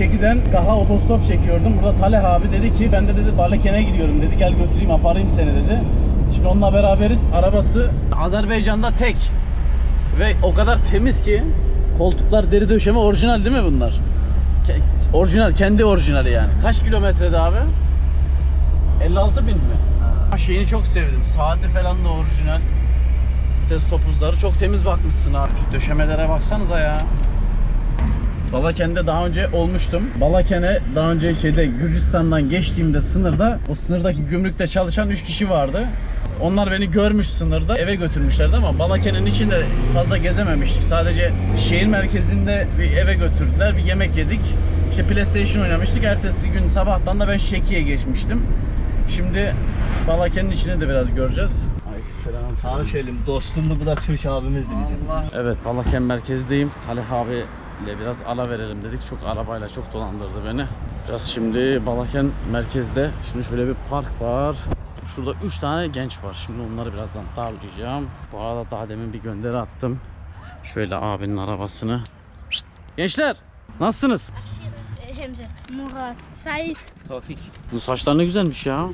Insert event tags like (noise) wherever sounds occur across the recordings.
Şeki'den Gaha otostop çekiyordum. Burada Taleh abi dedi ki ben de dedi Balaken'e gidiyorum dedi. Gel götüreyim aparayım seni dedi. Şimdi onunla beraberiz. Arabası Azerbaycan'da tek. Ve o kadar temiz ki koltuklar deri döşeme orijinal değil mi bunlar? Ke- orijinal, kendi orijinali yani. Kaç kilometrede abi? 56 bin mi? Ha. Şeyini çok sevdim. Saati falan da orijinal. Vites topuzları çok temiz bakmışsın abi. Şu döşemelere baksanıza ya. Balaken'de daha önce olmuştum. Balaken'e daha önce şeyde Gürcistan'dan geçtiğimde sınırda o sınırdaki gümrükte çalışan 3 kişi vardı. Onlar beni görmüş sınırda eve götürmüşlerdi ama Balaken'in içinde fazla gezememiştik. Sadece şehir merkezinde bir eve götürdüler. Bir yemek yedik. İşte PlayStation oynamıştık. Ertesi gün sabahtan da ben Şeki'ye geçmiştim. Şimdi Balaken'in içini de biraz göreceğiz. Aleykümselam. Tanışalım. Dostumdu bu da Türk abimizdi bizim. Evet Balaken merkezdeyim. Talih abi ile biraz ala verelim dedik. Çok arabayla çok dolandırdı beni. Biraz şimdi Balaken merkezde. Şimdi şöyle bir park var. Şurada 3 tane genç var. Şimdi onları birazdan darlayacağım. Bu arada daha demin bir gönderi attım. Şöyle abinin arabasını. Şşt! Gençler nasılsınız? Hemzet, Murat, Sait, Tofik. Bu saçlar ne güzelmiş ya.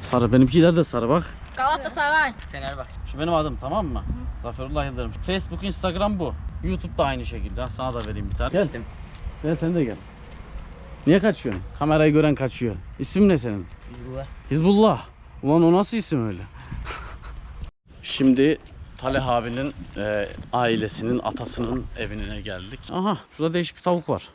Sarı. Benimkiler de sarı bak. Galatasaray. Fenerbahçe. Şu benim adım tamam mı? Zaferullah Yıldırım. Facebook, Instagram bu. YouTube da aynı şekilde. Sana da vereyim bir tane. Gel. Gel sen de gel. Niye kaçıyorsun? Kamerayı gören kaçıyor. İsim ne senin? Hizbullah. Hizbullah. Ulan o nasıl isim öyle? (laughs) Şimdi Taleh abinin e, ailesinin, atasının evine geldik. Aha şurada değişik bir tavuk var.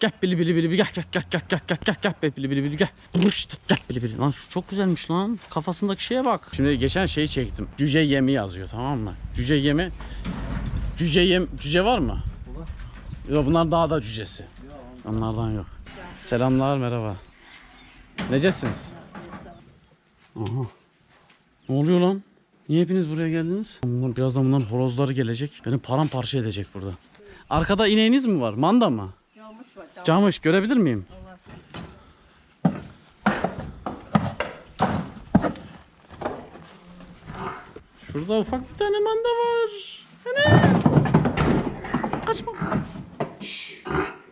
Gel bili bili bili bili gel gel gel gel gel gel gel gel bili bili bili gel. Vuş, tut, gel bili bili. Lan şu çok güzelmiş lan. Kafasındaki şeye bak. Şimdi geçen şeyi çektim. Cüce yemi yazıyor tamam mı? Cüce yemi. Cüce yem cüce var mı? Yok bunlar daha da cücesi. Onlardan yok. Selamlar merhaba. Necesiniz? Aha. Ne oluyor lan? Niye hepiniz buraya geldiniz? Bunlar, birazdan bunların horozları gelecek. Beni paramparça edecek burada. Arkada ineğiniz mi var? Manda mı? Camış var. Camış. Görebilir miyim? Şurada ufak bir tane manda var. Ana! Kaçma. Şşş.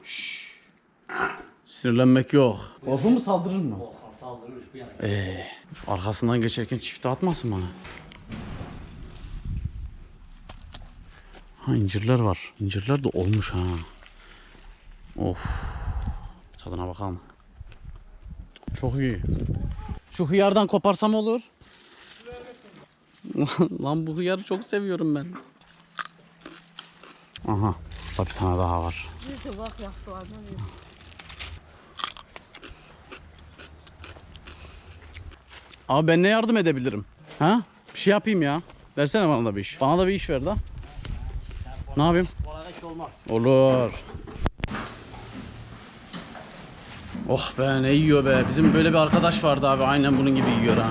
Şşş. Sinirlenmek yok. Korku mu saldırır mı? Saldırır bir yana. Ee, şu arkasından geçerken çifte atmasın bana. Ha incirler var. İncirler de olmuş ha. Of. Tadına bakalım. Çok iyi. Şu hıyardan koparsam olur. (laughs) Lan bu hıyarı çok seviyorum ben. Aha. Burada bir tane daha var. Bak yaxşı var. Abi ben ne yardım edebilirim? Ha? Bir şey yapayım ya. Versene bana da bir iş. Bana da bir iş ver da. Ne yapayım? İş olmaz. Olur. Oh be ne yiyor be. Bizim böyle bir arkadaş vardı abi. Aynen bunun gibi yiyor ha.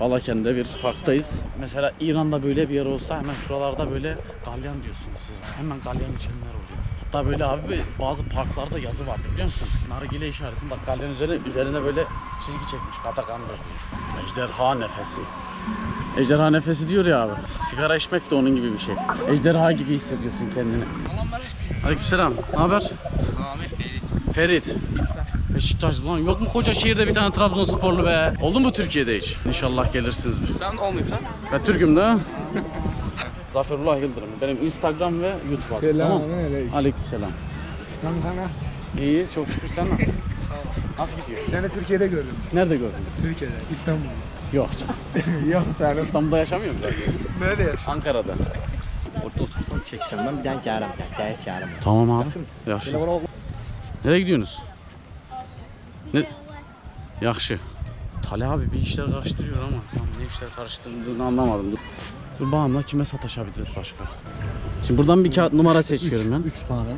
Balaken'de bir parktayız. Mesela İran'da böyle bir yer olsa hemen şuralarda böyle galyan diyorsunuz siz. Hemen galyan içenler oluyor. Hatta böyle abi bazı parklarda yazı vardı biliyor musun? Nargile işaretinde bak galyan üzerine, üzerine böyle çizgi çekmiş katakandır diye. Ejderha nefesi. Ejderha nefesi diyor ya abi. Sigara içmek de onun gibi bir şey. Ejderha gibi hissediyorsun kendini. Aleykümselam. Ne haber? Ferit. Beşiktaş lan yok mu koca şehirde bir tane Trabzonsporlu be? Oldu mu Türkiye'de hiç? İnşallah gelirsiniz. Sen olmuyorsan Ben Türk'üm de. (laughs) Zaferullah Yıldırım. Benim Instagram ve YouTube var. Tamam. Selamünaleyküm. Aleykümselam. Kanka nasıl? İyi çok şükür sen nasılsın? (laughs) Sağ ol. Nasıl gidiyor? Seni Türkiye'de gördüm. Nerede gördün? Türkiye'de, İstanbul'da. Yok canım. (laughs) Yok canım. İstanbul'da yaşamıyorum zaten. Nerede yaşıyorsun? Ankara'da. Orada otursan çek. Senden bir tane kârım. Gel kârım. Tamam abi. Yaxşı. Nereye gidiyorsunuz? Ne? Yaxşı. Tali abi bir işler karıştırıyor ama tam ne işler karıştırdığını anlamadım. Dur, Dur bakalım lan kime sataşabiliriz başka. Şimdi buradan bir kağıt numara seçiyorum ben. 3 tane.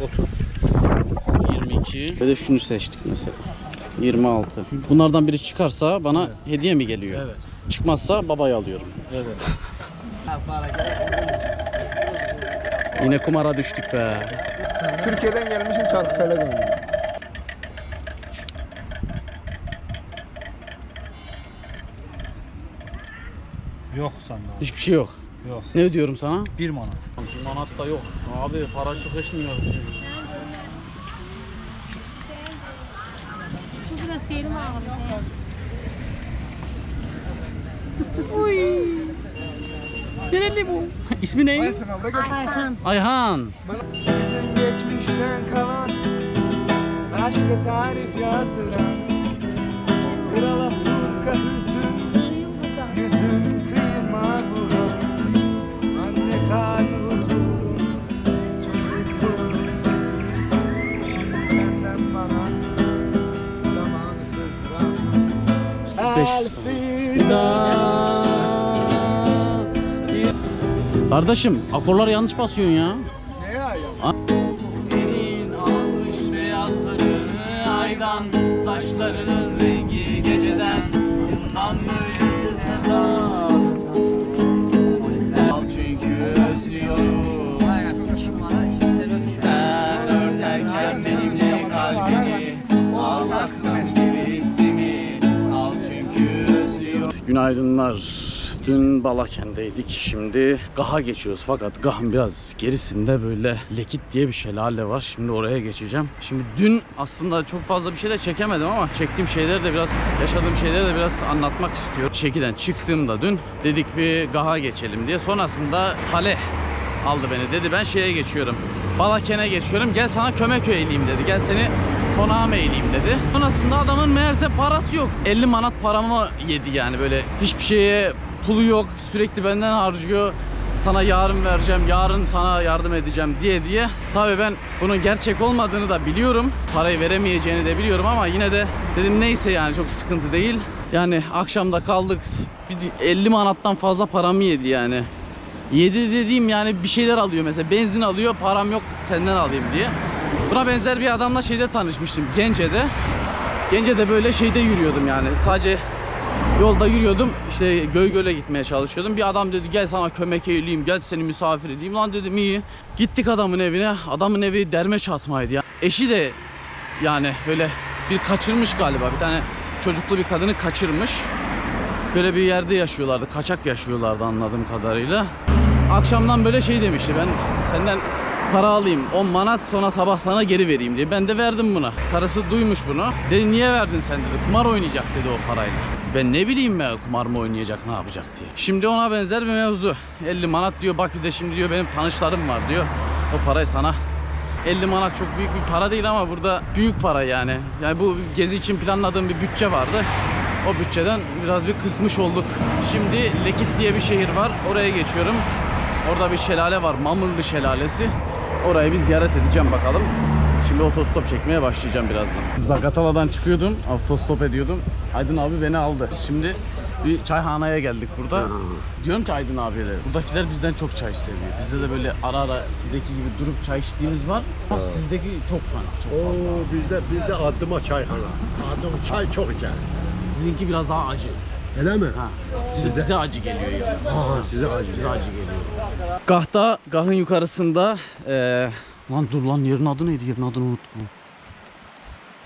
30. 22 ve de şunu seçtik mesela. 26. Bunlardan biri çıkarsa bana hediye mi geliyor? Evet. Çıkmazsa babaya alıyorum. Evet. Yine kumara düştük be. Türkiye'den gelmişim Çarkıfel'e döndüm. Yok Hiçbir şey yok. Yok. Ne ödüyorum sana? 1 manat. Bir manat da yok. Abi para çıkışmıyor. biraz belim ağrıyor. Nereli bu? (laughs) İsmi ne? Ayhan. Ayhan. Bizim geçmişten kalan Aşka tarif yazdıran Krala Turka hüzün Kardeşim akorları yanlış basıyorsun ya. Ne ya ya? Elin almış beyazlarını aydan Saçlarının rengi geceden Bundan böyle Günaydınlar. Dün Balaken'deydik. Şimdi Gah'a geçiyoruz. Fakat Gah'ın biraz gerisinde böyle Lekit diye bir şelale var. Şimdi oraya geçeceğim. Şimdi dün aslında çok fazla bir şey de çekemedim ama çektiğim şeyleri de biraz, yaşadığım şeyleri de biraz anlatmak istiyorum. Şekilden çıktığımda dün dedik bir Gah'a geçelim diye. Sonrasında Taleh aldı beni. Dedi ben şeye geçiyorum. Balaken'e geçiyorum. Gel sana kömek eğileyim dedi. Gel seni konağıma eğileyim dedi. Sonrasında adamın meğerse parası yok. 50 manat paramı yedi yani böyle hiçbir şeye pulu yok. Sürekli benden harcıyor. Sana yarın vereceğim, yarın sana yardım edeceğim diye diye. Tabii ben bunun gerçek olmadığını da biliyorum. Parayı veremeyeceğini de biliyorum ama yine de dedim neyse yani çok sıkıntı değil. Yani akşamda kaldık. Bir 50 manattan fazla paramı yedi yani. Yedi dediğim yani bir şeyler alıyor mesela benzin alıyor param yok senden alayım diye. Buna benzer bir adamla şeyde tanışmıştım Gence'de. Gence'de böyle şeyde yürüyordum yani sadece yolda yürüyordum işte Göygöl'e gitmeye çalışıyordum. Bir adam dedi gel sana kömek eğileyim gel seni misafir edeyim. Lan dedim iyi. Gittik adamın evine adamın evi derme çatmaydı ya. Eşi de yani böyle bir kaçırmış galiba bir tane çocuklu bir kadını kaçırmış. Böyle bir yerde yaşıyorlardı. Kaçak yaşıyorlardı anladığım kadarıyla. Akşamdan böyle şey demişti. Ben senden para alayım 10 manat sonra sabah sana geri vereyim diye. Ben de verdim buna. Karısı duymuş bunu. Dedi niye verdin sen dedi. Kumar oynayacak dedi o parayla. Ben ne bileyim ya kumar mı oynayacak ne yapacak diye. Şimdi ona benzer bir mevzu. 50 manat diyor Bakü'de şimdi diyor benim tanışlarım var diyor. O parayı sana 50 manat çok büyük bir para değil ama burada büyük para yani. Yani bu gezi için planladığım bir bütçe vardı. O bütçeden biraz bir kısmış olduk. Şimdi Lekit diye bir şehir var. Oraya geçiyorum. Orada bir şelale var. Mamırlı Şelalesi. Orayı bir ziyaret edeceğim bakalım. Şimdi otostop çekmeye başlayacağım birazdan. Zagatala'dan çıkıyordum. Otostop ediyordum. Aydın abi beni aldı. Şimdi bir çayhaneye geldik burada. Diyorum ki Aydın abiye de buradakiler bizden çok çay seviyor. Bizde de böyle ara ara sizdeki gibi durup çay içtiğimiz var. Ama sizdeki çok fena, çok fazla. Oo, bizde bizde adıma çayhana. Adım çay çok içer. Sizinki biraz daha acı. Öyle mi? Ha. Bize, bize acı geliyor yani. Aha size acı. Bize acı geliyor. Gah'ta, Gah'ın yukarısında eee lan dur lan yerin adı neydi? Yerin adını unuttum.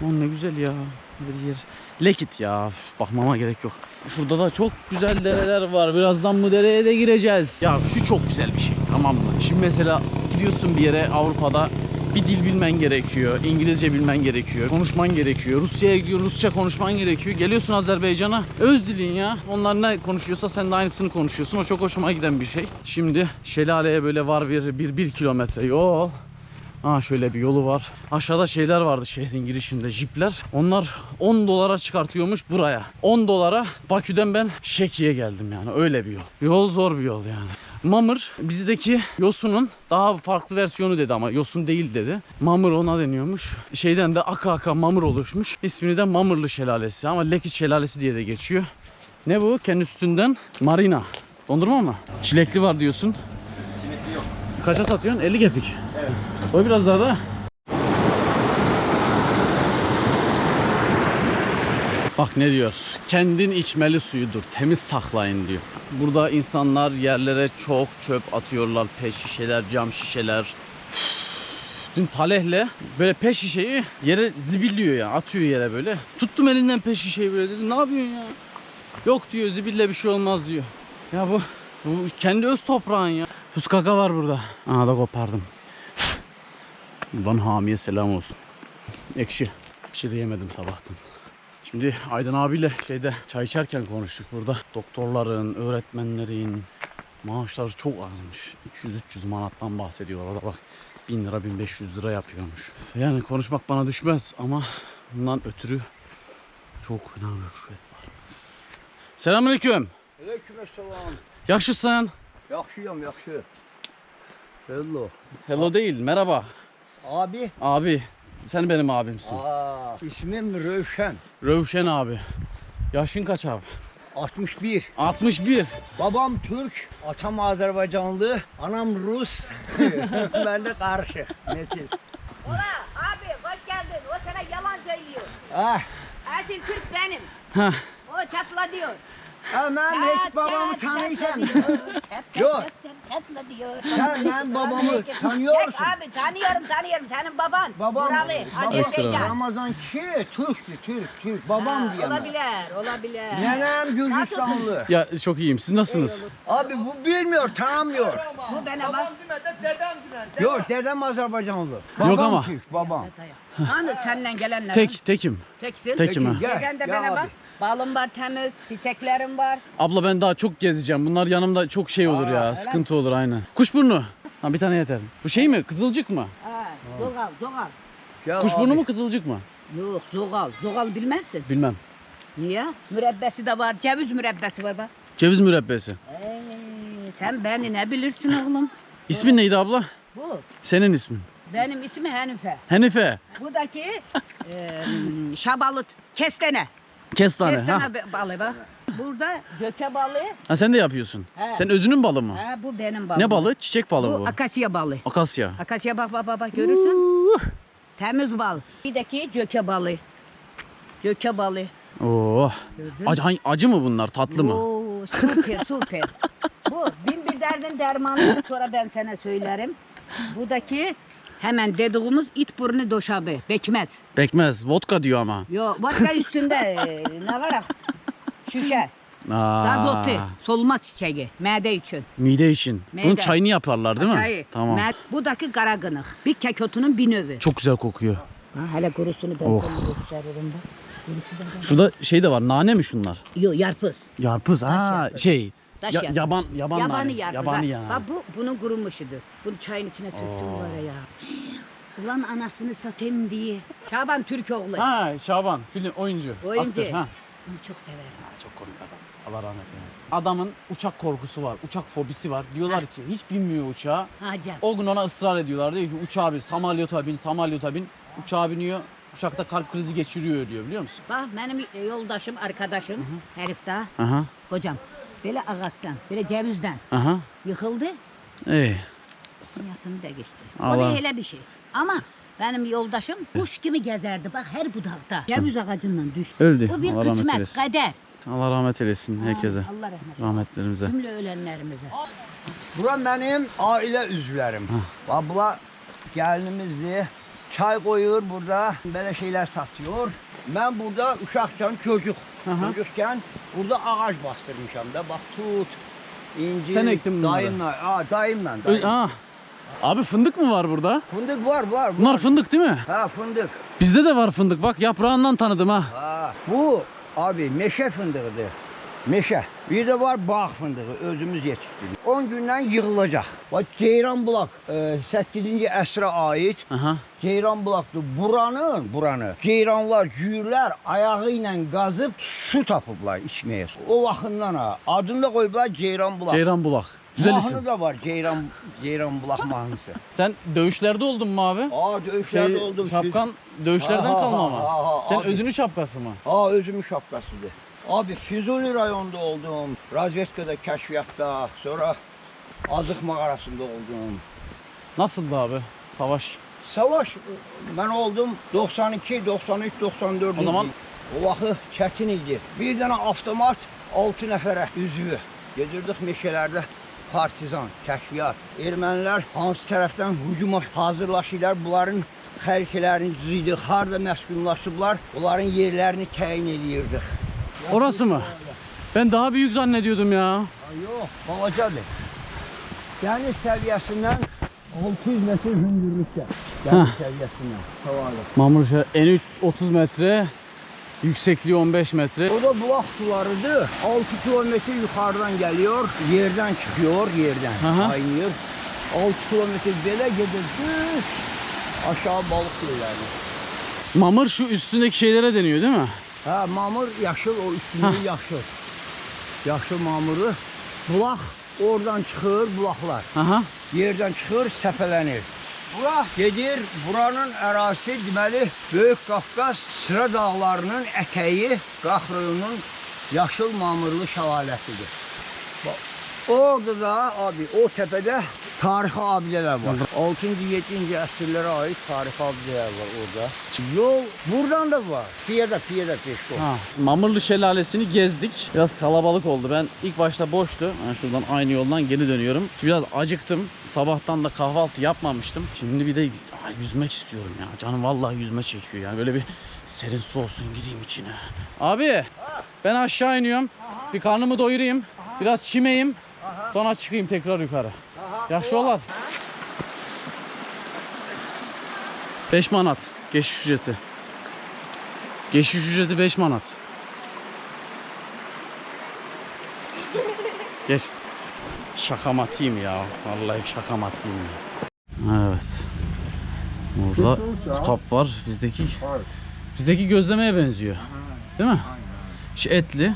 Lan ne güzel ya. Bir yer. Lekit ya. Bakmama gerek yok. Şurada da çok güzel dereler var. Birazdan bu dereye de gireceğiz. Ya şu çok güzel bir şey. Tamam mı? Şimdi mesela gidiyorsun bir yere Avrupa'da bir dil bilmen gerekiyor. İngilizce bilmen gerekiyor. Konuşman gerekiyor. Rusya'ya gidiyor. Rusça konuşman gerekiyor. Geliyorsun Azerbaycan'a. Öz dilin ya. Onlar ne konuşuyorsa sen de aynısını konuşuyorsun. O çok hoşuma giden bir şey. Şimdi şelaleye böyle var bir, bir, bir kilometre yol. Ha şöyle bir yolu var. Aşağıda şeyler vardı şehrin girişinde jipler. Onlar 10 dolara çıkartıyormuş buraya. 10 dolara Bakü'den ben Şeki'ye geldim yani öyle bir yol. Yol zor bir yol yani. Mamır bizdeki yosunun daha farklı versiyonu dedi ama yosun değil dedi. Mamır ona deniyormuş. Şeyden de aka aka mamır oluşmuş. İsmini de Mamırlı Şelalesi ama Lekit Şelalesi diye de geçiyor. Ne bu? Kendi üstünden marina. Dondurma mı? Çilekli var diyorsun. Kaça satıyorsun? 50 kepik. Koy biraz daha da. Bak ne diyor? Kendin içmeli suyudur. Temiz saklayın diyor. Burada insanlar yerlere çok çöp atıyorlar. Pet şişeler, cam şişeler. Dün Taleh'le böyle pet şişeyi yere zibilliyor ya. Atıyor yere böyle. Tuttum elinden pet şişeyi böyle dedim. Ne yapıyorsun ya? Yok diyor zibille bir şey olmaz diyor. Ya bu, bu kendi öz toprağın ya. Fuskaka var burada. Aha da kopardım. Buradan hamiye selam olsun. Ekşi. Bir şey de yemedim sabahtan. Şimdi Aydın abiyle şeyde çay içerken konuştuk burada. Doktorların, öğretmenlerin maaşları çok azmış. 200-300 manattan bahsediyor orada bak. 1000 lira 1500 lira yapıyormuş. Yani konuşmak bana düşmez ama bundan ötürü çok fena rüşvet var. Selamünaleyküm. Aleykümselam. Yaxşısan? Yaxşıyam, yaxşı. Hello. Hello değil, merhaba. Abi. Abi, sen benim abimsin. Aa, ismim Rövşen. Rövşen abi. Yaşın kaç abi? 61. 61. Babam Türk, atam Azerbaycanlı, anam Rus. (laughs) ben de karşı. Netiz. Ola abi hoş geldin. O sana yalan söylüyor. Ah, Asil Türk benim. Heh. O çatla diyor. hemen hiç babamı tanıysan. Yok. Çatla diyor. Sen ben babamı tanıyorsun. Çek abi tanıyorum tanıyorum. Senin baban. Babam, Buralı. babam Azerbaycan. Ramazan kişi Türk'tü, Türk, Türk. Babam diyemem. Olabilir, olabilir. Nenem Gürcistanlı. Ya çok iyiyim. Siz nasılsınız? Abi bu bilmiyor, tanımıyor. Bu bana bak. Yok, dedem Azerbaycanlı. Babam Yok ama. Türk, babam. Hani senden gelenler. Tek, tekim. Teksin. Tekim ha. Gel, Neden de abi. bak. Balım var temiz, çiçeklerim var. Abla ben daha çok gezeceğim. Bunlar yanımda çok şey olur ya. öyle Sıkıntı olur aynen. Kuşburnu. Ha bir tane yeter. Bu şey mi? Kızılcık mı? Ha, zogal, zogal. Gel Kuşburnu abi. mu kızılcık mı? Yok, zogal. Zogal bilmezsin. Bilmem. Niye? Mürebbesi de var, ceviz mürebbesi var bak. Ceviz mürebbesi. Ee, sen beni ne bilirsin oğlum? (laughs) İsmin neydi abla? Bu. Senin ismin. Benim ismi Hanife. Hanife. Budaki (laughs) e, şabalıt, kestene. Kestane. Ha. be- balığı bak. Burada göke balığı. ha sen de yapıyorsun. He. Sen özünün balı mı? Ha, bu benim balığım. Ne balı? Çiçek balı Bu bu. akasya balığı. Akasya. Akasya bak bak bak, bak görürsün. Temiz bal. Bir daki göke balığı. Göke balığı. Oh. Gördün? Acı, hangi- acı mı bunlar? Tatlı mı? Oo, süper süper. (laughs) Bu bin bir derdin dermanı sonra ben sana söylerim. Budaki hemen dediğimiz it burnu doşabı. Bekmez. Bekmez. Vodka diyor ama. Yo vodka üstünde e, ne var? Şişe. Aa. Gazotu. Solmaz çiçeği. Mide için. Mide için. Bunun Mide. çayını yaparlar değil mi? Çayı. Tamam. Med- Budaki kara gınık. Bir kekotunun bir növü. Çok güzel kokuyor. Ha, hele kurusunu ben Oh. sana gösteririm bak. Şurada şey de var. Nane mi şunlar? Yo yarpız. Yarpız. Ha yarpız. şey. Taş ya- yaban yaban Yabani nane. yarpız. Yabani ha. ya. Bak bu bunun kurumuşudur. Bunu çayın içine tuttum Oo. var ya. Ulan anasını satayım diye. Şaban Türkoğlu. Ha Şaban film oyuncu. Oyuncu. Aktör, ha. Onu çok severim. Ha, Çok komik adam. Allah rahmet eylesin. Adamın uçak korkusu var. Uçak fobisi var. Diyorlar ki hiç binmiyor uçağa. Hacı. O gün ona ısrar ediyorlar. Diyor ki uçağa bin, samalyota bin, samalyota bin. Uçağa biniyor. Uçakta kalp krizi geçiriyor diyor biliyor musun? Bak benim yoldaşım, arkadaşım, herif daha. Aha. Hocam böyle ağaçtan, böyle cevizden Aha. yıkıldı. İyi. Dünyasını da geçti. O Allah. da öyle bir şey. Ama benim yoldaşım kuş gibi gezerdi bak her budakta. Ceviz ağacından düştü. Öldü. Bu bir Allah rahmet kısmet, eylesin. kader. Allah rahmet eylesin herkese. Allah rahmet. Rahmetlerimize. Cümle ölenlerimize. Bura benim aile üzvlərim. Bax bula gəlinimizdir. Çay qoyur burada, belə şeylər satıyor. Mən burada uşaqkən çocuk, çocukken burada ağac bastırmışam da. Bax tut, incir, Sen ektin bunları. dayımla, aa, dayımla. Ö- dayım. Abi fındık mı var burada? Fındık var, var. var. Bunlar fındık değil mi? Ha fındık. Bizde de var fındık. Bak yaprağından tanıdım ha. Ha. Bu abi meşe fındığıdır. Meşe. Bir de var bağ fındığı özümüz yetiştirdik. 10 gündən yığılacaq. Bax Ceyran bulaq e, 8-ci əsrə aid Aha. Ceyran bulaqdır. Buranın, buranı ceyranlar, cüyürlər ayağı ilə qazıb su tapıblar içməyə. O vaxtından ha. Adını da qoyublar Ceyran bulaq. Ceyran Bulak. Güzel Mahnı isim. da var Ceyran Ceyran bulaq mahnısı. Sen dövüşlerde oldun mu abi? Aa döyüşlərdə Şey, oldum. şapkan dövüşlerden Aha, kalma aha, ama. aha, Sen abi. özünün şapkası mı? Aa özümün şapkasıdır. Abi Füzuli rayonunda oldum. Razvetkada kəşfiyyatda, sonra Azıq mağarasında oldum. Nasıldı abi? Savaş. Savaş mən oldum 92, 93, 94. O zaman- o vaxtı çətin idi. Bir dənə avtomat 6 nəfərə üzvü. Gedirdik meşələrdə partizan, kəşfiyyat. Ermənilər hansı tərəfdən hücuma hazırlaşırlar, bunların xəritələrini düzüydük, harda məskunlaşıblar, onların yerlərini təyin eləyirdik. Orası mı? Ben daha büyük zannediyordum ya. Ha, Yox, balacadır. Dəniz səviyyəsindən 600 metr hündürlükdə. Dəniz səviyyəsindən. Havalı. Mamurşa en üst 30 metre. Yüksekliği 15 metre. O da bulak sularıdır. 6 kilometre yukarıdan geliyor, yerden çıkıyor, yerden Aha. kaynıyor. 6 kilometre böyle düz aşağı balık gölleri. Mamır şu üstündeki şeylere deniyor değil mi? Ha mamur yaşıl o üstünde yaşıl. Yaşıl mamuru. Bulak oradan çıxır bulaklar. Aha. Yerdən çıxır, səpələnir. Bura gedir, buranın ərazisi deməli Böyük Qafqaz sıra dağlarının ətəyi Qaxrıyının yaşıl mamırlı şəlalətidir. Bax, Orada da abi o təpədə tarixi abidələr var. 6-cı, 7-ci əsrlərə aid tarixi abidələr var orada. Yol buradan da var. Piyada, piyada peşko. Ha. Mamırlı şelalesini gezdik. Biraz kalabalık oldu. Ben ilk başta boştu. Ben şuradan aynı yoldan geri dönüyorum. Biraz acıktım. Sabahtan da kahvaltı yapmamıştım. Şimdi bir de yüzmek istiyorum ya. Canım vallahi yüzme çekiyor yani. Böyle bir serin su olsun gireyim içine. Abi ben aşağı iniyorum. Bir karnımı doyurayım. Biraz çimeyim. Sonra çıkayım tekrar yukarı. Yaxşı olar. 5 manat geçiş ücreti. Geçiş ücreti 5 manat. Geç. Şakamatıyım ya. Vallahi şakamatıyım ya. Evet. Burada top var. Bizdeki bizdeki gözlemeye benziyor. Değil mi? Şu etli.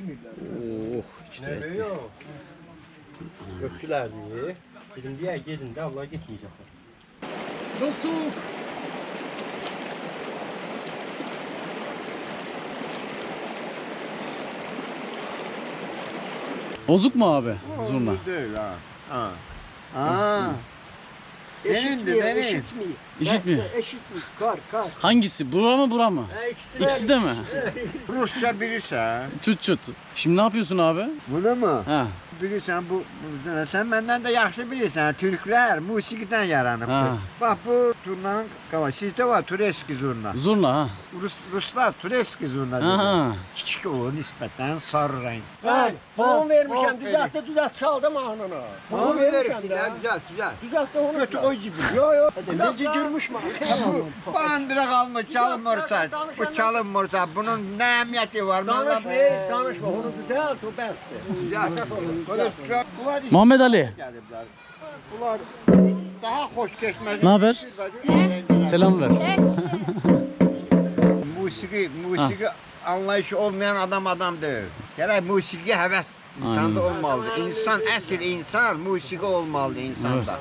Oh, işte etli. Öptüler diye. Dedim diye gelin de Allah gitmeyecekler. Çok soğuk. Bozuk mu abi zurna? Değil ha. Ha. Ha. Benimdi benim. İşitmiyor. Eşitmiş kar kar. Hangisi? Bura mı bura mı? İkisi de mi? Rusça bilirsen. Çut çut. Şimdi ne yapıyorsun abi? Bunu mu? Ha. Bilirsən bu, bu sen benden de yaxşı bilirsən. Türkler musiqiden yaranıbdır. Bak bu turnanın kava. Sizde var Tureski zurna. Zurna ha. Rus, Ruslar Tureski zurna diyorlar. Aha. Küçük o nispeten sarı renk. Ben puan vermişim Aferin. düzeltti düzelt çaldım Puan vermişim vermişler, de. güzel güzel. Düzeltti onu. Kötü o gibi. Yo yo. Nece girmiş mi? Bu bandıra kalmış çalınmırsa. Bu çalınmırsa bunun ne emniyeti var? Danışma, danışma. Onu düzelt o Bunlar Muhammed Ali. gelibler. Bunlar daha hoş geçmez. Ne haber? Selam ver. (laughs) Musiki, musiki anlayışı olmayan adam adam değil. Gerek musiki heves insanda olmalı. İnsan esil insan musiki olmalı insanda.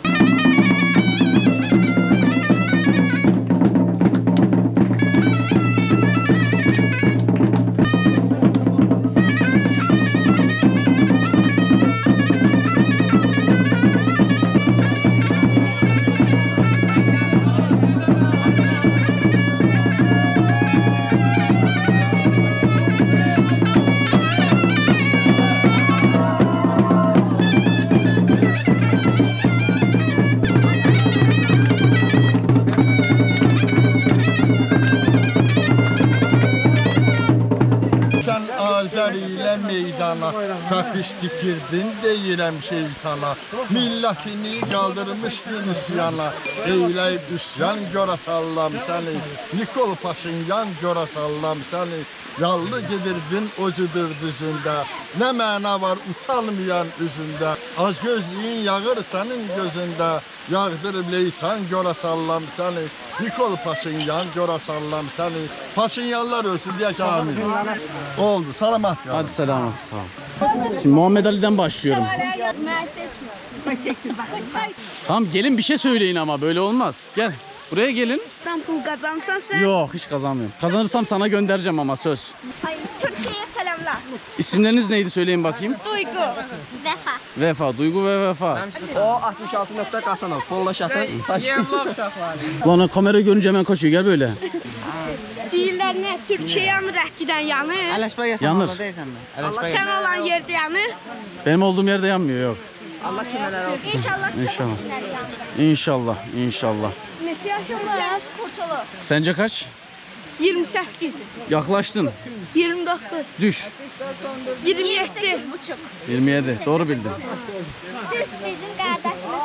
Meydana Kafiş dikirdin deyirəm şeytana Millətini qaldırmışdın üsyana Eyləyib üsyan görə sallam səni Nikol Paşinyan görə sallam səni Yallı gedirdin o cıdır düzündə Nə məna var utanmayan üzündə Az gözlüyün yağır sənin gözündə Yağdırıb leysan görə sallam səni Nikol Paşinyan görə sallam səni Paşinyanlar ölsün diye kamil Oldu salamat ya. Hadi selamet. Sağ ol. Şimdi Muhammed Ali'den başlıyorum. Tamam gelin bir şey söyleyin ama böyle olmaz. Gel. Buraya gelin. Sen pul kazansan sen. Yok hiç kazanmıyorum. Kazanırsam sana göndereceğim ama söz. Hayır. Türkiye'ye selamlar. İsimleriniz neydi söyleyin bakayım. Duygu. Vefa. Vefa, Duygu ve Vefa. O 66 nokta Kasanov. Kolla şatın. Lan o kamera görünce hemen kaçıyor. Gel böyle. Deyirlər nə? Türkiyə yanır, əhkidən yanır. Yanır. Sən olan yerdə yanır. Benim olduğum yerde yanmıyor yok. İnşallah İnşallah. çox günlər yanır. İnşallah, inşallah. Neçə yaşındayız? Kurtulur. Sence kaç? 28, Yaklaştın. 29, Düş. 27. buçuk. 27. Doğru bildin. Bizim qardaş